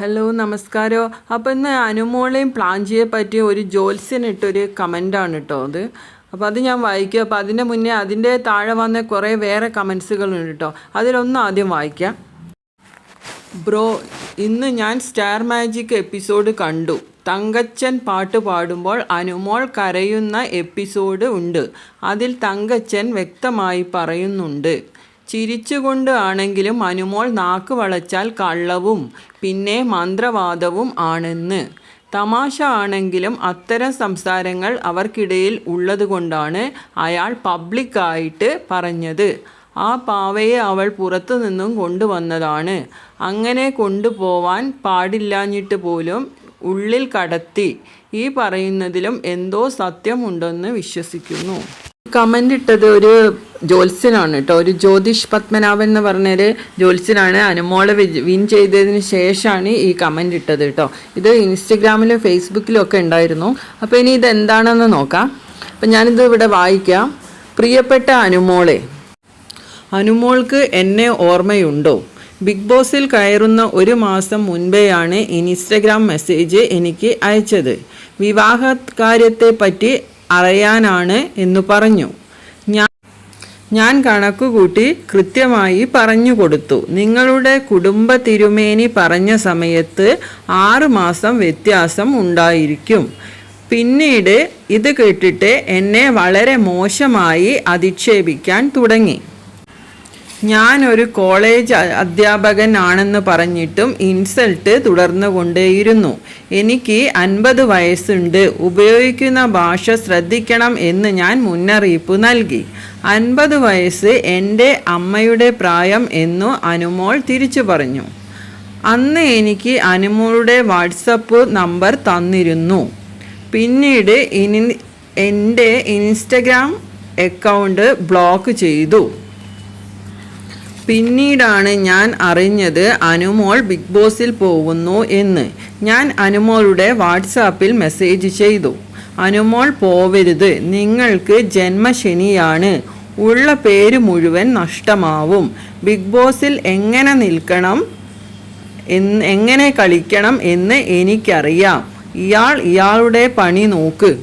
Hello നമസ്കാരം. അപ്പോൾ ഇന്ന് അനുമോളെയും പ്ലാഞ്ചിയെ പറ്റിയ ഒരു ജോത്സ്യനിട്ടൊരു കമന്റാണ് കേട്ടോ അത്. അപ്പോൾ അത് ഞാൻ വായിക്കും. അപ്പോൾ അതിന്റെ മുന്നേ അതിന്റെ താഴെ വന്ന കുറേ വേറെ കമൻസുകളുണ്ട് കേട്ടോ അതിലൊന്ന് ആദ്യം വായിക്കാം. ബ്രോ ഇന്ന് ഞാൻ സ്റ്റാർ മാജിക് എപ്പിസോഡ് കണ്ടു. തങ്കച്ചൻ പാട്ട് പാടുമ്പോൾ അനുമോൾ കരയുന്ന എപ്പിസോഡ് ഉണ്ട്. അതിൽ തങ്കച്ചൻ വ്യക്തമായി പറയുന്നുണ്ട്. ചിരിച്ചുകൊണ്ട് ആണെങ്കിലും അനുമോൾ നാക്ക് വളച്ചാൽ കള്ളവും പിന്നെ മന്ത്രവാദവും ആണെന്ന്. തമാശ ആണെങ്കിലും അത്തരം സംസാരങ്ങൾ അവർക്കിടയിൽ ഉള്ളതുകൊണ്ടാണ് അയാൾ പബ്ലിക്കായിട്ട് പറഞ്ഞത്. ആ പാവയെ അവൾ പുറത്തു നിന്നും കൊണ്ടുവന്നതാണ്. അങ്ങനെ കൊണ്ടുപോവാൻ പാടില്ലാഞ്ഞിട്ട് പോലും ഉള്ളിൽ കടത്തി. ഈ പറയുന്നതിലും എന്തോ സത്യമുണ്ടെന്ന് വിശ്വസിക്കുന്നു. കമന്റ് ഇട്ടത് ഒരു ജ്യോത്സ്യനാണ് കേട്ടോ. ഒരു ജ്യോതിഷ് പത്മനാഭൻ എന്ന് പറഞ്ഞൊരു ജ്യോത്സ്യനാണ്. അനുമോളെ വിൻ ചെയ്തതിന് ശേഷമാണ് ഈ കമന്റ് ഇട്ടത് കേട്ടോ. ഇത് ഇൻസ്റ്റഗ്രാമിലും ഫേസ്ബുക്കിലും ഒക്കെ ഉണ്ടായിരുന്നു. അപ്പോൾ ഇനി ഇത് എന്താണെന്ന് നോക്കാം. അപ്പം ഞാനിത് ഇവിടെ വായിക്കാം. പ്രിയപ്പെട്ട അനുമോളെ അനുമോൾക്ക് എന്നെ ഓർമ്മയുണ്ടോ? ബിഗ് ബോസിൽ കയറുന്ന ഒരു മാസം മുൻപെയാണ് ഇൻസ്റ്റഗ്രാം മെസ്സേജ് എനിക്ക് അയച്ചത്. വിവാഹ കാര്യത്തെപ്പറ്റി അറിയാനാണ് എന്ന് പറഞ്ഞു. ഞാൻ ഞാൻ കണക്കുകൂട്ടി കൃത്യമായി പറഞ്ഞു കൊടുത്തു. നിങ്ങളുടെ കുടുംബ തിരുമേനി പറഞ്ഞ സമയത്ത് ആറ് മാസം വ്യത്യാസം ഉണ്ടായിരിക്കും. പിന്നീട് ഇത് കേട്ടിട്ട് എന്നെ വളരെ മോശമായി അധിക്ഷേപിക്കാൻ തുടങ്ങി. ഞാനൊരു കോളേജ് അധ്യാപകനാണെന്ന് പറഞ്ഞിട്ടും ഇൻസൾട്ട് തുടർന്നു കൊണ്ടേയിരുന്നു എനിക്ക് അൻപത് വയസ്സുണ്ട്. ഉപയോഗിക്കുന്ന ഭാഷ ശ്രദ്ധിക്കണം എന്ന് ഞാൻ മുന്നറിയിപ്പ് നൽകി. അൻപത് വയസ്സ് എന്റെ അമ്മയുടെ പ്രായം എന്നു അനുമോൾ തിരിച്ചു പറഞ്ഞു. അന്ന് എനിക്ക് അനുമോളുടെ വാട്സപ്പ് നമ്പർ തന്നിരുന്നു. പിന്നീട് ഇനി എന്റെ ഇൻസ്റ്റഗ്രാം അക്കൗണ്ട് ബ്ലോക്ക് ചെയ്തു. പിന്നീടാണ് ഞാൻ അറിഞ്ഞത് അനുമോൾ ബിഗ് ബോസിൽ പോകുന്നു എന്ന്. ഞാൻ അനുമോളുടെ വാട്സാപ്പിൽ മെസ്സേജ് ചെയ്തു. അനുമോൾ പോവരുത്. നിങ്ങൾക്ക് ജന്മശനിയാണ്. ഉള്ള പേര് മുഴുവൻ നഷ്ടമാവും. ബിഗ് ബോസിൽ എങ്ങനെ നിൽക്കണം എങ്ങനെ കളിക്കണം എന്ന് എനിക്കറിയാം. ഇയാൾ ഇയാളുടെ പണി നോക്ക്.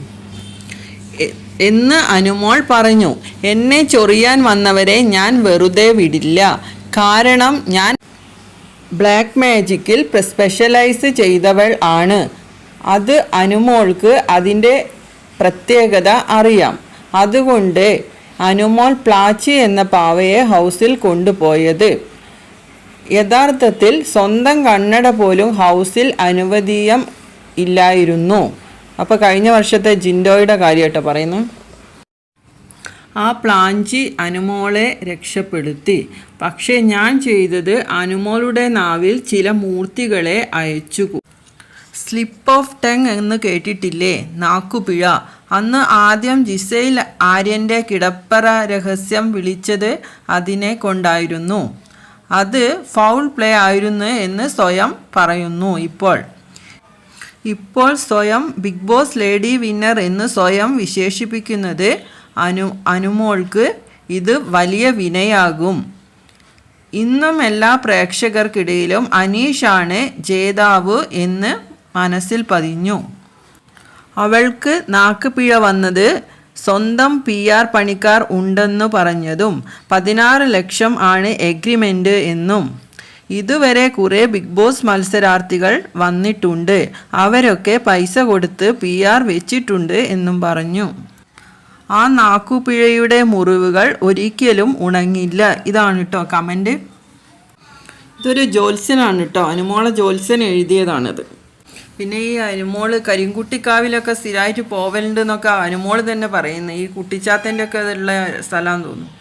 എന്ന് അനുമോൾ പറഞ്ഞു. എന്നെ ചൊറിയാൻ വന്നവരെ ഞാൻ വെറുതെ വിടില്ല. കാരണം ഞാൻ ബ്ലാക്ക് മാജിക്കിൽ സ്പെഷ്യലൈസ് ചെയ്തവൾ ആണ്. അത് അനുമോൾക്ക് അതിന്റെ പ്രത്യേകത അറിയാം. അതുകൊണ്ട് അനുമോൾ പ്ലാച്ചി എന്ന പാവയെ ഹൗസിൽ കൊണ്ടുപോയത്. യഥാർത്ഥത്തിൽ സ്വന്തം കണ്ണട പോലും ഹൗസിൽ അനുവദീയം ഇല്ലായിരുന്നു. അപ്പോൾ കഴിഞ്ഞ വർഷത്തെ ജിൻഡോയുടെ കാര്യമായിട്ട് പറയുന്നു ആ പ്ലാഞ്ചി അനുമോളെ രക്ഷപ്പെടുത്തി. പക്ഷേ ഞാൻ ചെയ്തത് അനുമോളുടെ നാവിൽ ചില മൂർത്തികളെ അയച്ചു സ്ലിപ്പ് ഓഫ് ടങ് എന്ന് കേട്ടിട്ടില്ലേ? നാക്കുപിഴ. അന്ന് ആദ്യം ജിസൈൽ ആര്യന്റെ കിടപ്പറ രഹസ്യം വിളിച്ചത് അതിനെ കൊണ്ടായിരുന്നു. അത് ഫൗൾ പ്ലേ ആയിരുന്നു എന്ന് സ്വയം പറയുന്നു ഇപ്പോൾ. ഇപ്പോൾ സ്വയം ബിഗ് ബോസ് ലേഡി വിന്നർ എന്ന് സ്വയം വിശേഷിപ്പിക്കുന്നത് അനു അനുമോൾക്ക് ഇത് വലിയ വിനയാകും. ഇന്നും എല്ലാ പ്രേക്ഷകർക്കിടയിലും അനീഷാണ് ജേതാവ് എന്ന് മനസ്സിൽ പതിഞ്ഞു. അവൾക്ക് നാക്കുപിഴ വന്നത് സ്വന്തം പി ആർ പണിക്കാർ ഉണ്ടെന്ന് പറഞ്ഞതും പതിനാറ് ലക്ഷം ആണ് എഗ്രിമെന്റ് എന്നും. ഇതുവരെ കുറേ ബിഗ് ബോസ് മത്സരാർത്ഥികൾ വന്നിട്ടുണ്ട്. അവരൊക്കെ പൈസ കൊടുത്ത് പി ആർ വെച്ചിട്ടുണ്ട് എന്നും പറഞ്ഞു. ആ നാക്കുപിഴയുടെ മുറിവുകൾ ഒരിക്കലും ഉണങ്ങില്ല. ഇതാണ് കേട്ടോ കമന്റ് ഇതൊരു ജോത്സ്യനാണ് കേട്ടോ അനുമോള ജോത്സ്യൻ എഴുതിയതാണിത്. പിന്നെ ഈ അനുമോൾ കരിങ്കുട്ടിക്കാവിലൊക്കെ സ്ഥിരമായിട്ട് പോവലുണ്ട് എന്നൊക്കെ തന്നെ പറയുന്നത് ഈ കുട്ടിച്ചാത്തന്റെ ഒക്കെ ഉള്ള സ്ഥലമാണെന്ന് തോന്നുന്നു.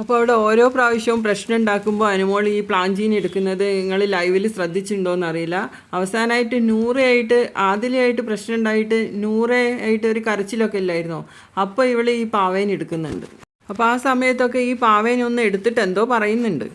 അപ്പോൾ അവിടെ ഓരോ പ്രാവശ്യവും പ്രശ്നം ഉണ്ടാക്കുമ്പോൾ അനുമോൾ ഈ പ്ലാഞ്ചീൻ എടുക്കുന്നത് നിങ്ങൾ ലൈവിൽ ശ്രദ്ധിച്ചിട്ടുണ്ടോയെന്ന് അറിയില്ല അവസാനമായിട്ട് നൂറയായിട്ട് ആദ്യമായിട്ട് പ്രശ്നം ഉണ്ടായിട്ട് നൂറയായിട്ട് ഒരു കരച്ചിലൊക്കെ ഇല്ലായിരുന്നോ? അപ്പോൾ ഇവൾ ഈ പാവേൻ എടുക്കുന്നുണ്ട്. അപ്പോൾ ആ സമയത്തൊക്കെ ഈ പാവേനൊന്ന് എടുത്തിട്ട് എന്തോ പറയുന്നുണ്ട്.